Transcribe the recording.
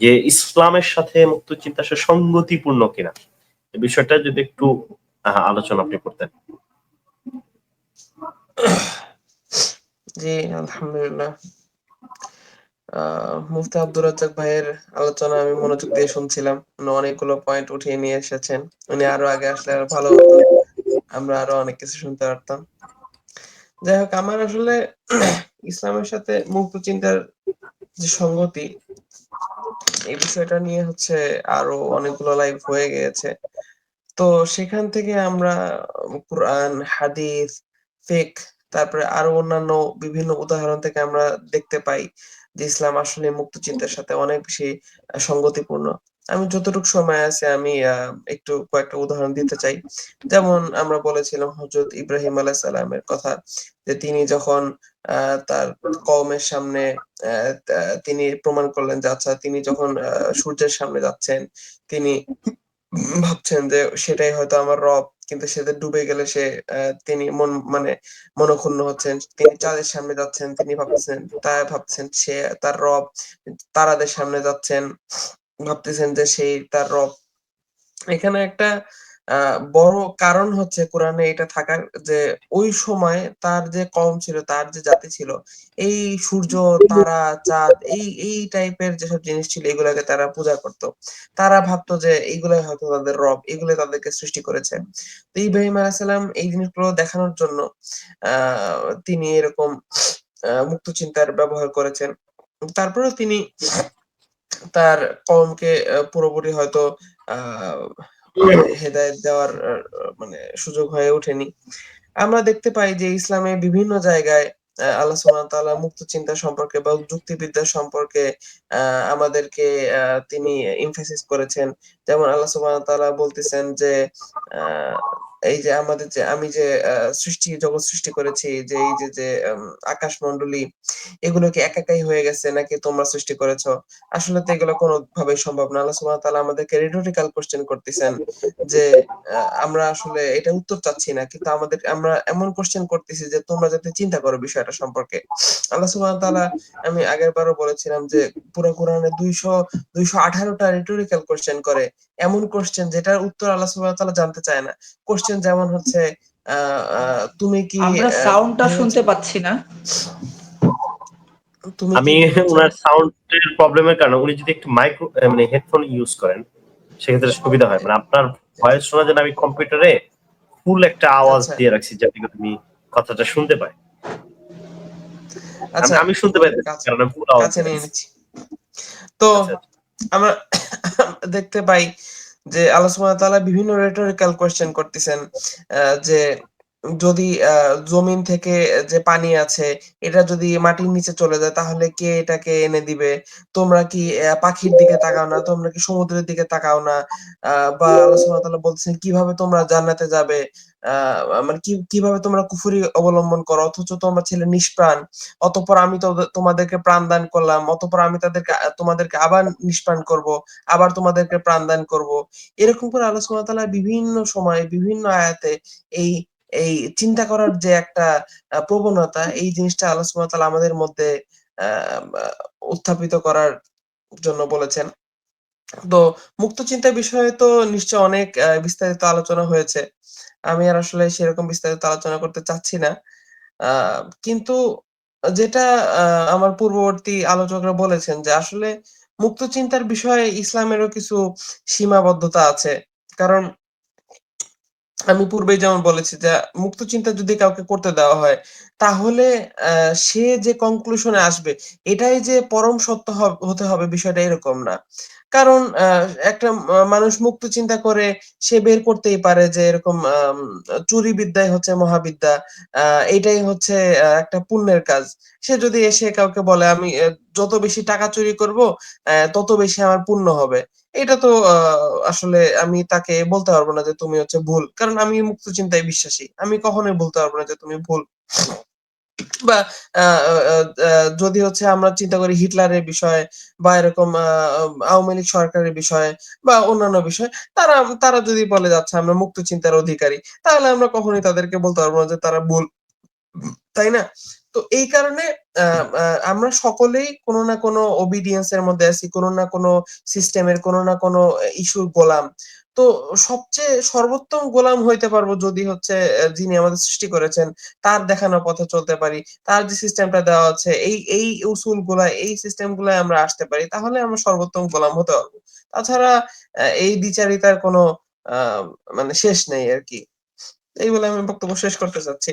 যে ইসলামের সাথে মুক্ত চিন্তা আসলে সঙ্গতিপূর্ণ কিনা? বিষয়টা যদি একটু আলোচনা আপনি করতেন। জি, আলহামদুলিল্লাহ। মুফতি আব্দুর রাজ্জাক ভাইয়ের আলোচনা আমি মনোযোগ দিয়ে শুনছিলাম। উনি অনেকগুলো পয়েন্ট উঠিয়ে নিয়ে এসেছেন। উনি আরও আগে আসলে আরও ভালো হতো। আমরা আরও অনেক কিছু শুনতে পারতাম। যাই হোক, আমার আসলে ইসলামের সাথে মুক্ত চিন্তার যে সংগতি এই বিষয়টা নিয়ে হচ্ছে আরও অনেকগুলো লাইভ হয়ে গিয়েছে। তো সেখান থেকে আমরা কোরআন হাদিস ফেক তারপরে আরও অন্যান্য বিভিন্ন উদাহরণ থেকে আমরা দেখতে পাই যে ইসলাম আসলে মুক্ত চিন্তার সাথে অনেক বেশি সঙ্গতিপূর্ণ। আমি যতটুকু সময় আছে আমি একটু কয়েকটা উদাহরণ দিতে চাই। যেমন আমরা বলেছিলাম হজরত ইব্রাহিম আলাইহিস সালামের কথা যে তিনি যখন তার কমের সামনে তিনি প্রমাণ করলেন যে আচ্ছা তিনি যখন সূর্যের সামনে যাচ্ছেন, তিনি ভাবছেন যে সেটাই হয়তো আমার রব, কিন্তু সেটা ডুবে গেলে সে তিনি মন মানে মনক্ষুণ্ণ হচ্ছেন। তিনি চাঁদের সামনে যাচ্ছেন, তিনি ভাবছেন তা ভাবছেন সে তার রব, তারাদের সামনে যাচ্ছেন। ভাবতেছেন যে সেই তার রব। এখানে একটা বড় কারণ হচ্ছে কোরআনে এটা থাকার যে ওই সময় তার যে কম ছিল, তার যে জাতি ছিল, এই সূর্য, তারা, চাঁদ, এই এই টাইপের যেসব জিনিস ছিল, এগুলাকে তারা পূজা করত। তারা ভাবতো যে এইগুলাই হয়তো তাদের রব এগুলো তাদেরকে সৃষ্টি করেছে। তো ইব্রাহিম আলাইসাল্লাম এই জিনিসগুলো দেখানোর জন্য তিনি এরকম মুক্ত চিন্তার ব্যবহার করেছেন। তারপরেও তিনি তার কওমকে আহ, পুরোপুরি হয়তো হেদায়েত দেওয়ার মানে সুযোগ হয়ে ওঠেনি। আমরা দেখতে পাই যে ইসলামে বিভিন্ন জায়গায় আল্লাহ সুবহানাহু মুক্ত চিন্তা সম্পর্কে বা যুক্তিবিদ্যা সম্পর্কে আহ, আমাদেরকে আহ, তিনি এমফাসিস করেছেন। যেমন আল্লাহ সুবহানাহু বলতেছেন যে আহ, এই যে আমাদের যে, আমি যে সৃষ্টি, জগৎ সৃষ্টি করেছি, যে, এই যে যে আকাশ মন্ডলী এগুলো কি একাকাই হয়ে গেছে নাকি তোমরা সৃষ্টি করেছ? আসলে তো এগুলো কোনোভাবেই সম্ভব না। আল্লাহ সুবহানাহু তাআলা আমাদেরকে রিটোরিক্যাল কোশ্চেন করতেছেন যে আমরা আসলে এটা উত্তর চাচ্ছি না। কিন্তু আমাদের, আমরা এমন কোশ্চেন করতেছি যে, তোমরা যাতে চিন্তা করো বিষয়টা সম্পর্কে। আল্লাহ সুবহানাহু তাআলা, আমি আগের বারও বলেছিলাম যে, পুরো কোরআনে দুইশো দুইশো আঠারোটা রিটোরিক্যাল কোশ্চেন করে। এমন কোশ্চেন যেটার উত্তর আল্লাহ সুবহানাহু তাআলা জানতে চায় না। কোশ্চেন যেমন হচ্ছে তুমি কি আমরা সাউন্ডটা শুনতে পাচ্ছি না। তুমি আমি ওনার সাউন্ডের প্রবলেমের কারণে উনি যদি একটু মাইক্রো মানে হেডফোন ইউজ করেন সেক্ষেত্রে সুবিধা হয়। মানে আপনার ভয়েস শোনার জন্য আমি কম্পিউটারে ফুল একটা আওয়াজ আচ্ছা। দিয়ে রাখছি যাতে করে তুমি কথাটা শুনতে পাই। আচ্ছা। আমি- শুনতে পাই কারণ ফুল আওয়াজ কাছে নিয়ে নিচ্ছি। তো আচ্ছা, আমরা দেখতে পাই যে আল্লাহ সুবহানাহু ওয়া তাআলা বিভিন্ন রেটরিক্যাল কোশ্চেন করতেছেন যে যদি আহ, জমিন থেকে যে পানি আছে এটা যদি মাটির নিচে চলে যায় তাহলে কে এটাকে এনে দিবে? তোমরা কি আহ, পাখির দিকে তাকাও না? তোমরা কি সমুদ্রের দিকে তাকাও না? আহ, বা আল্লাহ সুবহানাহু ওয়া তাআলা বলছেন কীভাবে তোমরা জান্নাতে যাবে? আহ, মানে কি কীভাবে তোমরা কুফরি অবলম্বন করো? অথচ তোমরা ছেলে নিষ্প্রাণ। অতঃপর আমি তো তোমাদেরকে প্রাণ দান করলাম। অতঃপর আমি তাদেরকে তোমাদেরকে আবার নিষ্প্রাণ করব আবার তোমাদেরকে প্রাণ দান করব। এরকম করে আল্লাহ সুবহানাহু ওয়া তাআলা বিভিন্ন সময় বিভিন্ন আয়াতে এই এই চিন্তা করার যে একটা প্রবণতা এই জিনিসটা আল্লাহ সুবহানাহু আমাদের মধ্যে উত্থাপিত করার জন্য বলেছেন। তো মুক্ত চিন্তা বিষয়ে তো নিশ্চয় অনেক বিস্তারিত আলোচনা হয়েছে। আমি আর আসলে সেরকম বিস্তারিত আলোচনা করতে চাচ্ছি না। আহ, কিন্তু যেটা আহ, আমার পূর্ববর্তী আলোচকরা বলেছেন যে আসলে মুক্ত চিন্তার বিষয়ে ইসলামেরও কিছু সীমাবদ্ধতা আছে। কারণ আমি পূর্বেই যেমন বলেছি যে, মুক্ত চিন্তা যদি কাউকে করতে দেওয়া হয়, তাহলে সে যে কনক্লুশনে আসবে, এটাই যে পরম সত্য হতে হবে বিষয়টা এরকম না। কারণ একটা মানুষ মুক্ত চিন্তা করে, সে বের করতেই পারে যে, এরকম চুরি বিদ্যাই হচ্ছে মহাবিদ্যা এটাই হচ্ছে একটা পুণ্যের কাজ। সে যদি এসে কাউকে বলে, আমি যত বেশি টাকা চুরি করব তত বেশি আমার পুণ্য হবে। এটা তো আসলে আমি তাকে বলতে পারব না যে তুমি হচ্ছে ভুল। কারণ আমি মুক্ত চিন্তায় বিশ্বাসী। আমি কখনোই বলতে পারব না যে তুমি ভুল। বা যদি হচ্ছে আমরা চিন্তা করি হিটলারের বিষয়ে বা এরকম আওয়ামী লীগ সরকারের বিষয়ে বা অন্যান্য বিষয়ে, তারা তারা যদি বলে যাচ্ছে আমরা মুক্ত চিন্তার অধিকারী, তাহলে আমরা কখনোই তাদেরকে বলতে পারব না যে তারা ভুল। তাই না? তো এই কারণে আমরা সকলেই কোনো না কোনো obedience এর মধ্যে আছি, কোনো না কোনো সিস্টেমের কোনো না কোনো ইস্যুর গোলাম। তো সবচেয়ে সর্বোত্তম গোলাম হইতে পারব যদি হচ্ছে যিনি আমাদের সৃষ্টি করেছেন তার দেখানো পথে চলতে পারি। তার যে সিস্টেমটা দেওয়া আছে এই, এই উসুলগুলা এই সিস্টেমগুলায় আমরা আসতে পারি তাহলে আমরা সর্বোত্তম গোলাম হতে পারব। তাছাড়া এই দ্বিচারিতার কোনো মানে শেষ নেই আর কি এই বলে আমি বক্তব্য শেষ করতে চাচ্ছি।